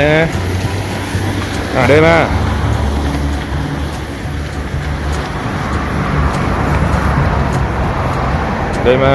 นะอ่าเดินมาเดินมา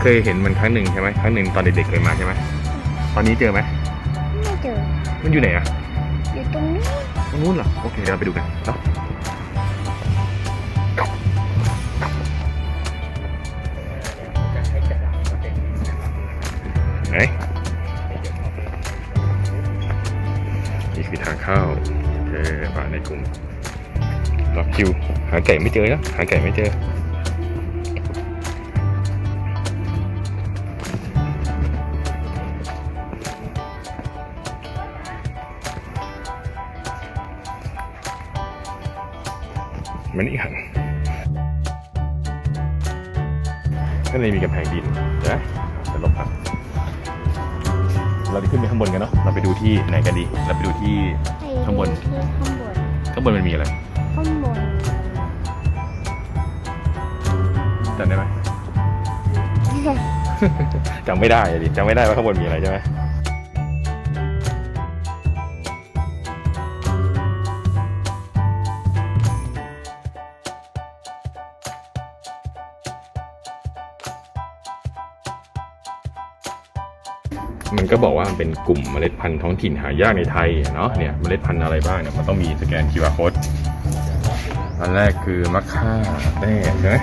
เคยเคยเห็นมันครั้งหนึ่งใช่ไหมครั้งหนึ่งตอนเด็กๆเคยมาใช่ไหมตอนนี้เจอไหมไม่เจอ มันอยู่ไหนอะอยู่ตรงนี้ตรงนู้นเหรอโอเคเดี๋ยวเราไปดูกันเนาะไหนนี่คือทางเข้าโอเคป่าในกรุงรอคิว หาไก่ไม่เจอนะหาไก่ไม่เจอ มันนี่ครับข้างในมีกำแพงดินนะจะลบครับเราจะขึ้นไปข้างบนกันเนาะ เราไปดูที่ไหนกันดี เราไปดูที่ข้างบนที่ข้างบนข้างบนมันมีอะไร ข้างบนจำได้ไหมจำไม่ได้อะดิจำไม่ได้ว่าข้างบนมีอะไรใช่ไหม มันก็บอกว่ามันเป็นกลุ่มเมล็ดพันธุ์ท้องถิ่นหายากในไทยเนาะเนี่ยเมล็ดพันธุ์อะไรบ้างเนี่ยมันต้องมีสแกน QR code อันแรกคือมะค่าแต้ใช่ไหม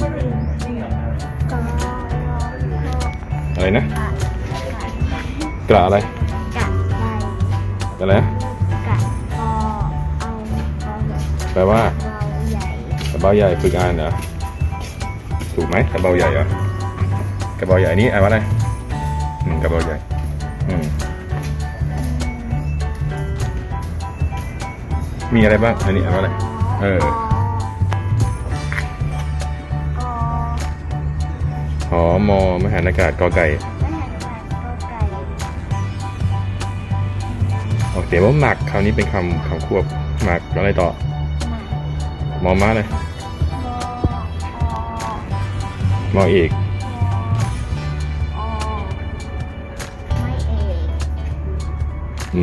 ก็อะไรนะกระอะไรกะใบอะไรนะกะพอเอาเอาแปลว่าเราใหญ่กระเป๋าใหญ่ฝึกอ่านเหรอถูกไหมกระเป๋าใหญ่เหรอ กระเป๋าใหญ่อันนี้อ่านว่าอะไรอืมกระเป๋าใหญ่อืมมีอะไรบ้างอันนี้อ่านว่าอะไรเออก็หอมอมหานากาศกอไก่ไม่หันหันก็ไก่ออกเสียงว่าหมักคราวนี้เป็นคำคำควบหมักอะไรต่อหมามอม้าเลยมออมอเอก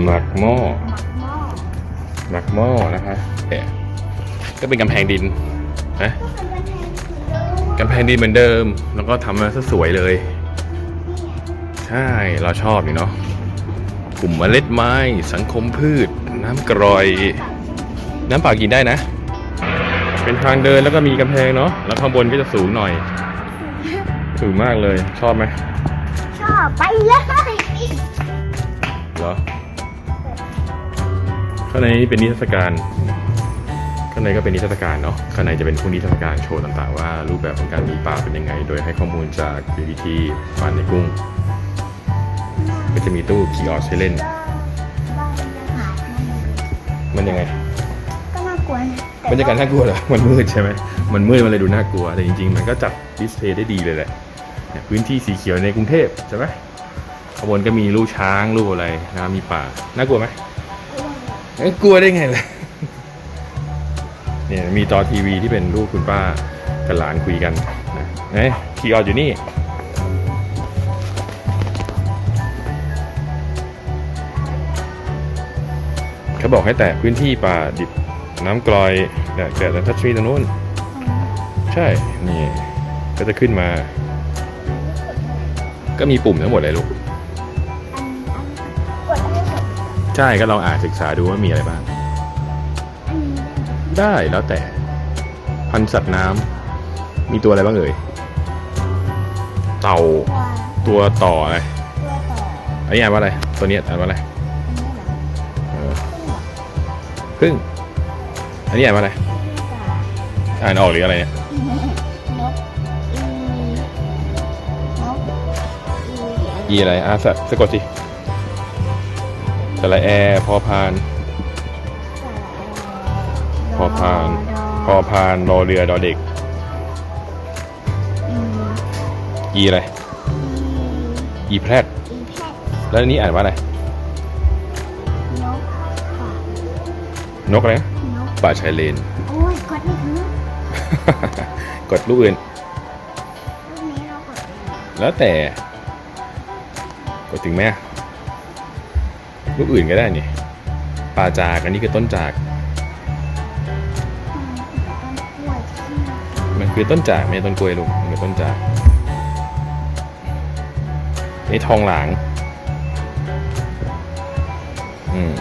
หมักหม้อหมักหม้อหมักหม้อนะคะแต่ก็เป็นกำแพงดินนะก็เป็นกำแพงเหมือนเดิมกำแพงดินเหมือนเดิม แล้วก็ทำมาซะสวยเลย ใช่เราชอบอยู่เนาะกลุ่มเมล็ดไม้ สังคมพืช น้ำกร่อย น้ำเปล่ากินได้นะ เป็นทางเดินแล้วก็มีกำแพงเนาะแล้วข้างบนก็จะสูงหน่อย สูงมากเลยชอบไหมชอบไปเลยเหรอ ข้างในนี่เป็นนิทรรศการ ข้างในก็เป็นนิทรรศการเนาะ ข้างในจะเป็นพวกนิทรรศการโชว์ต่างๆ ว่ารูปแบบของการมีป่าเป็นยังไง โดยให้ข้อมูลจาก BBT ป่าในกุ้ง ก็จะมีตู้คีย์ออสให้เล่นบ้านยังหายมันมันยังไง ก็น่ากลัวนะแต่บรรยากาศน่ากลัวเหรอ มันมืดใช่ไหม มันมืดมันเลยดูน่ากลัว แต่จริงๆ มันก็จัดดิสเพลย์ได้ดีเลยแหละเนี่ยพื้นที่สีเขียวในกรุงเทพใช่ไหมขางบวนก็มีลูกช้างลูกอะไรนะมีป่า น่ากลัวไหมเอ้ย กลัวได้ไงล่ะเนี่ยมีจอทีวีที่เป็นลูกคุณป้ากับหลานคุยกันนะเอ้ยคีย์ออสอยู่นี่เขาบอกให้แตะพื้นที่ป่าดิบน้ำกรอยเนี่ยแตะแล้วทัชชีตรงนู้น ใช่ นี่ ก็จะขึ้นมา ก็มีปุ่มทั้งหมดเลยลูก ใช่ก็ลองอ่านศึกษาดูว่ามีอะไรบ้างอันนี้ได้แล้วแต่ พันธุ์สัตว์น้ำมีตัวอะไรบ้างเอ่ย เต่าตัวตัวต่ออะไรตัวต่ออันนี้อ่านว่าอะไร ตัวนี้อ่านว่าอะไรอันนี้เหรอเออพึ่งอันนี้อ่านว่าอะไร อ่านออกหรืออะไรเนี่ยนกอีนกอีอีอะไรอะสะสะกดสิอ สระแอร์พอพาน พอพาน พอพานรอเรือดอเด็ก อีอีอะไร อีแพรดอีแพทแล้วอันนี้อ่านว่าอะไร นกค่ะนกอะไรนะนกป่าชายเลน โอ้ยกดไม่ถึงกดลูกอื่นรูปนี้เรากดไม่ถึงแล้วแต่ กดถึงไหมอะ ลูกอื่นก็ได้นี่ปลาจากอันนี้คือต้นจาก มันคือต้นจากไม่ต้นกล้วยลูกมันคือต้นจากนี่ทองหลาง อืม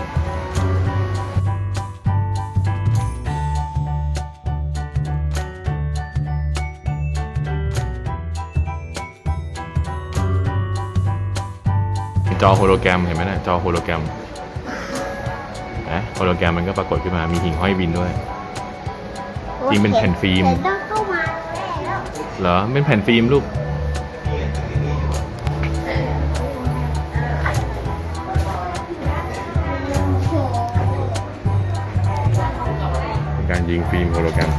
จอโฮโลแกรมเห็นไหมนะจอโฮโลแกรมนะโฮโลแกรมมันก็ปรากฏขึ้นมามีหิ่งห้อยบินด้วย จริงเป็นแผ่นฟิล์มเหรอเป็นแผ่นฟิล์มลูกเป็นการยิงฟิล์มโฮโลแกรม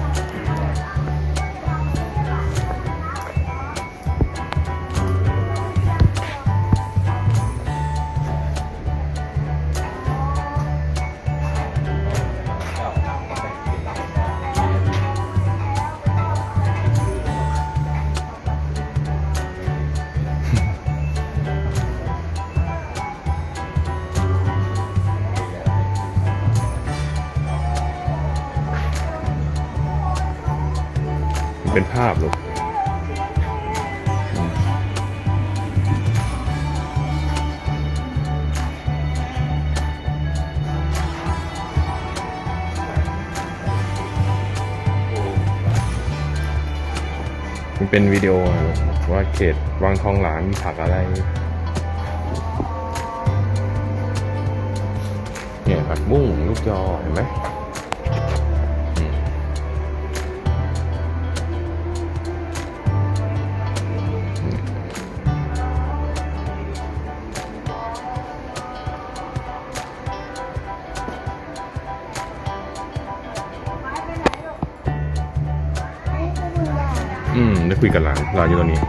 เป็นภาพลูกอืมมันเป็นวิดีโออะลูกว่าเขตวังทองหลางมีผักอะไร เนี่ยผักบุ้งลูกยอเห็นไหม คุยกับหลานหลานอยู่ตรงนี้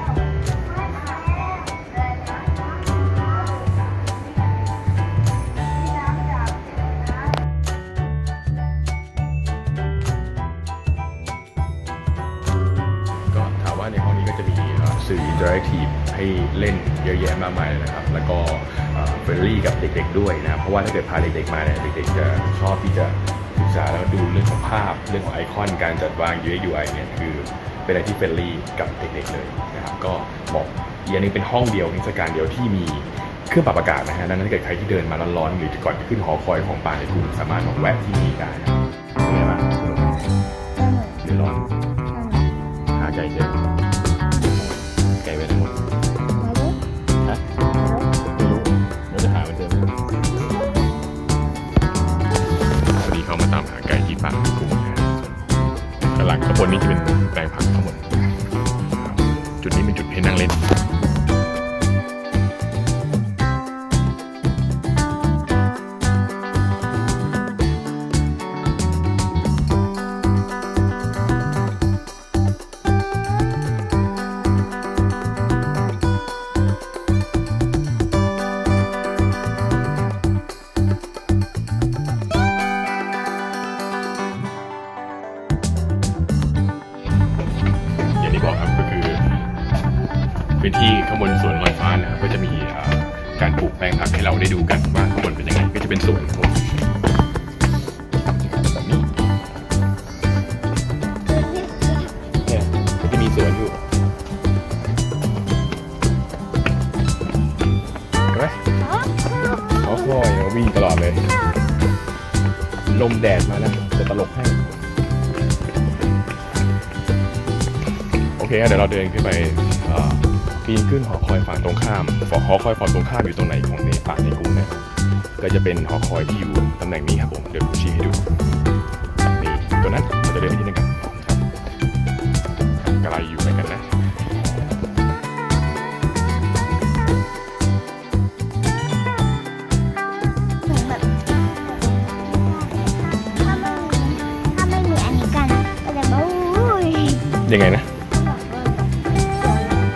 ก็ถามว่าในห้องนี้ก็จะมีสื่ออินเทอร์แอคทีฟให้เล่นเยอะแยะมากมายเลยนะครับ แล้วก็เฟรนลี่กับเด็กๆด้วยนะ เพราะว่าถ้าเกิดพาเด็กๆมาเนี่ยเด็กๆจะชอบที่จะศึกษาแล้วดูเรื่องของภาพ เรื่องของไอคอน การจัดวาง UI เนี่ยคือ เป็นอะไรที่เฟรนลี่กับเด็กๆเลยนะครับก็เหมาะอีกอันนึงเป็นห้องเดียวนิทรรศการเดียวที่มีเครื่องปรับอากาศนะฮะดังนั้นถ้าเกิดใครที่เดินมาร้อนๆหรือก่อนขึ้นหอคอยของป่าในทุ่งสามารถมาแวะที่นี่ได้เป็นไงบ้างสนุกไหมหรือร้อน นนี้จะเป็นแปลงผักทั้งหมดจุด ลมแดดมาแล้วจะตลกให้ โอเคเดี๋ยวเราเดินขึ้นไปปีนขึ้นหอคอยฝั่งตรงข้ามหอคอยฝั่งตรงข้ามอยู่ตรงไหนของในป่าในกรุงเนี่ยก็จะเป็นหอคอยที่อยู่ตำแหน่งนี้ครับผมเดี๋ยวผมชี้ให้ดู ยังไงนะ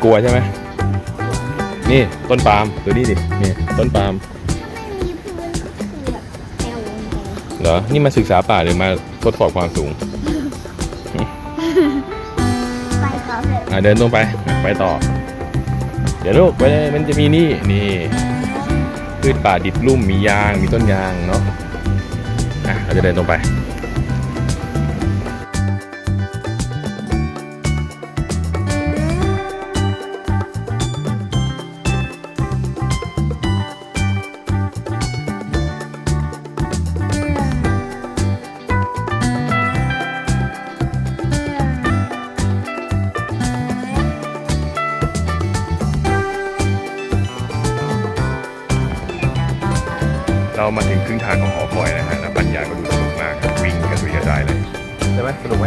กลัวใช่ไหมนี่ต้นปาล์มดูนี่ดินี่ต้นปาล์มไม่มีพื้นก็คือแบบแอลลงไปเหรอ นี่มาศึกษาป่าหรือมาทดสอบความสูง ไปเขาเถอะอะเดินตรงไปอะไปต่อ เดี๋ยวลูกไปเลยมันจะมีนี่ นี่พืชป่าดิบลุ่มมียาง มีต้นยางเนาะ อะ เราจะเดินตรงไป งครึ่งทางของหอคอยแล้วฮะแล้วปัญญาก็ดูสนุกมากครับวิ่งกระตุยกระจายเลยใช่ไหมสนุกไหม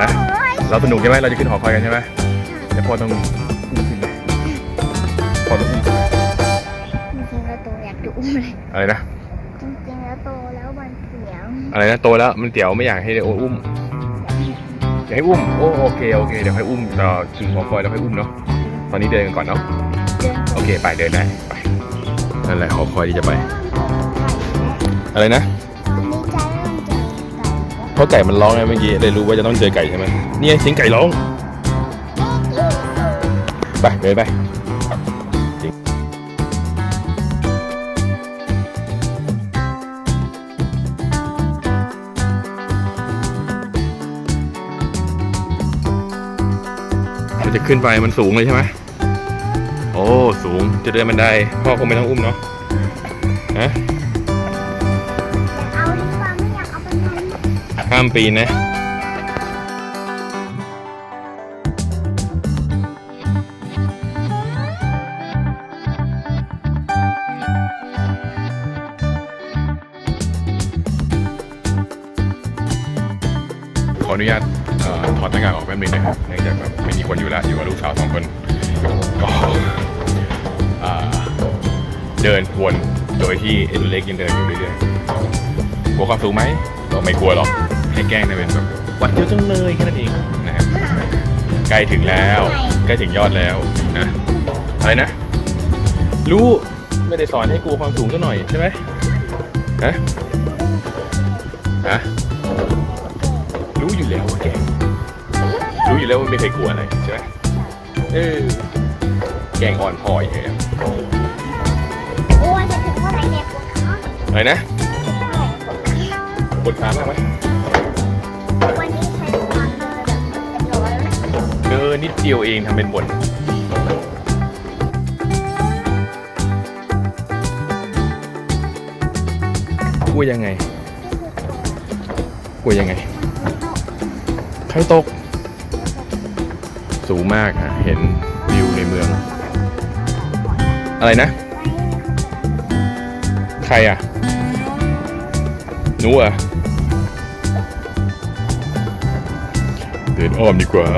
ฮะเราสนุกใช่ไหมเราจะขึ้นหอคอยกันใช่ไหมเดี๋ยวพ่อต้องอุ้มขึ้นไหมพ่อต้องอุ้มขึ้นไหมจริงๆแล้วโตอยากดูอุ้มเลยอะไรนะจริงๆแล้วโตแล้วมันเสียงอะไรนะโตแล้วมันเตี๋ยวไม่อยากให้โออุ้มอยากให้อุ้มโอโอเคโอเคเดี๋ยวให้อุ้มต่อถึงหอคอยแล้วให้อุ้มเนาะตอนนี้เดินกันก่อนเนาะเดินโอเคไปเดินได้ไปนั่นแหละหอคอยที่จะไปไก่แล้ว อะไรนะตอนนี้ใจเริ่มเจอไก่เพราะไก่มันร้องไงเมื่อกี้เลยรู้ว่าจะต้องเจอไก่ใช่ไหมนี่ไงเสียงไก่ร้องไปเดินไปจะขึ้นไปมันสูงเลยใช่ไหม โอ้ สูง จะเดินบันไดพ่อคงไม่ต้องอุ้มเนาะามปีนะขออนุญาตออถอดหน้ากากออกแป๊บนึงนะครับเนื่องจากแบบไม่มีคนอยู่แล้วอยู่กับลูกสาวสองคนก็เอ่อเดินวนโดยที่เอ็นเล็กยังเดินอยู่เรื่อยๆกลัวความสูงไหมก็ไม่กลัวหรอก ให้แกล้งได้เป็นแบบหวัดเดียวจังเลยแค่นั้นเองนะครับใกล้ถึงแล้วใกล้ถึงยอดแล้วนะอะไรนะ รู้ไม่ได้สอนให้กลัวความสูงซะหน่อยใช่ไหมฮะฮะรู้อยู่แล้วว่าแกรู้อยู่แล้วว่าไม่เคยกลัวอะไรใช่ไหมเออแกงอ่อนพออีกแล้วโอ้ยจะถึงเมื่อไหร่เนี่ยปวดขาอะไรนะปวดขาปวดขามากไหม ออนิดเดียวเองทำเป็นบ่นกลัวยังไงกลัวยังไง ใครตก สูงมากอะเห็นวิวในเมือง อะไรนะ ใครอะหนูอะเดินอ้อมดีกว่า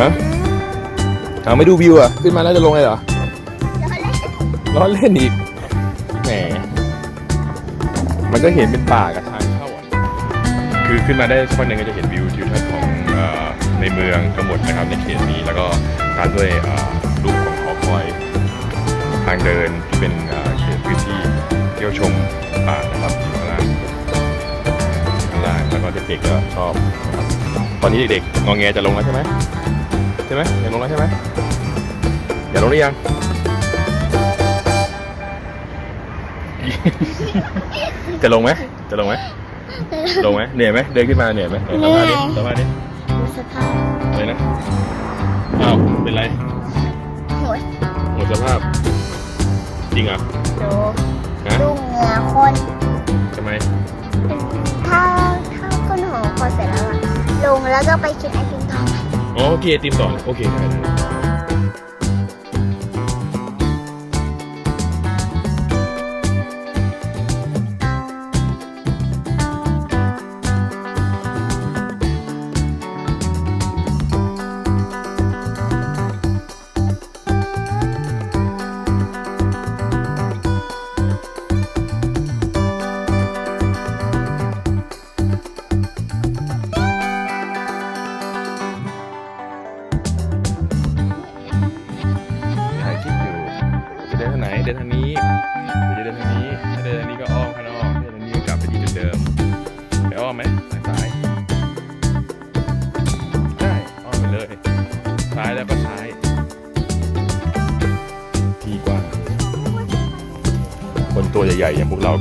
ฮะเอาไม่ดูวิวอะ ขึ้นมาแล้วจะลงเลยเหรอล้วเล่นร้อนเล่นอีก แหม มันก็เห็นเป็นป่ากับทางเข้าอะ คือขึ้นมาได้สักวันหนึ่งก็จะเห็นวิวทิวทัศน์ของเอ่อในเมืองทั้งหมดนะครับในเขตนี้แล้วก็ตามด้วยเอ่อรูปของหอคอย ทางเดินที่เป็นเอ่อเขตพื้นที่เที่ยวชมป่านะครับอยู่ข้างล่างข้างล่างแล้วก็เด็กๆก็ชอบนะครับตอนนี้เด็กๆงอแงจะลงแล้วใช่ไหม ใช่ไหมอยากลงแล้วใช่ไหมอยากลงหรือยัง จะลงไหมจะลงไหมลงไหมเหนื่อยไหมเดินขึ้นมาเหนื่อยไหมไหนสัมภาษณ์ดิสัมภาษณ์ดิดูสภาพอะไรนะอ้าวเป็นไรหัวหมดสภาพ จริงเหรอดูฮะดูเหงื่อคนทำไมถ้าถ้าขึ้นหอคอยเสร็จแล้วอะลงแล้วก็ไปกินไอติมต่อ อ๋อโอเคติมก่อนโอเคได้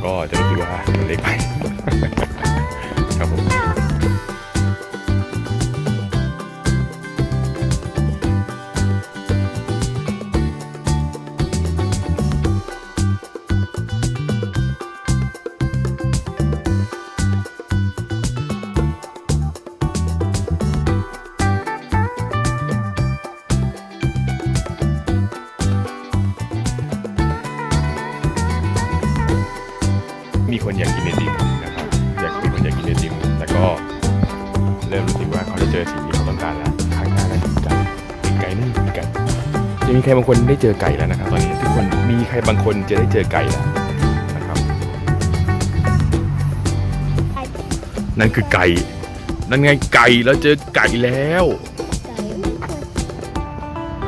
กเราก็จะ เริ่มรู้สึกว่าเขาจะเจอสิ่งที่เขาต้องการแล้วข้างหน้าน่าจะมีไก่มีไก่นึ่งมีไก่จะมีใครบางคนได้เจอไก่แล้วนะครับตอนนี้ทุกคนมีใครบางคนจะได้เจอไก่แล้วนะครับ นั่นคือไก่ นั่นไงไก่แล้วเจอไก่แล้ว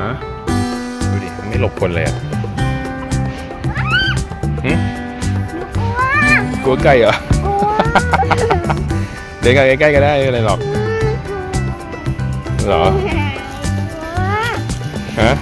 ฮะดูดิมันไม่หลบคนเลยอะหึกลัวไก่เหรอเดินกันใกล้ๆก็ได้ไม่เป็นไรหรอก เหรอฮะ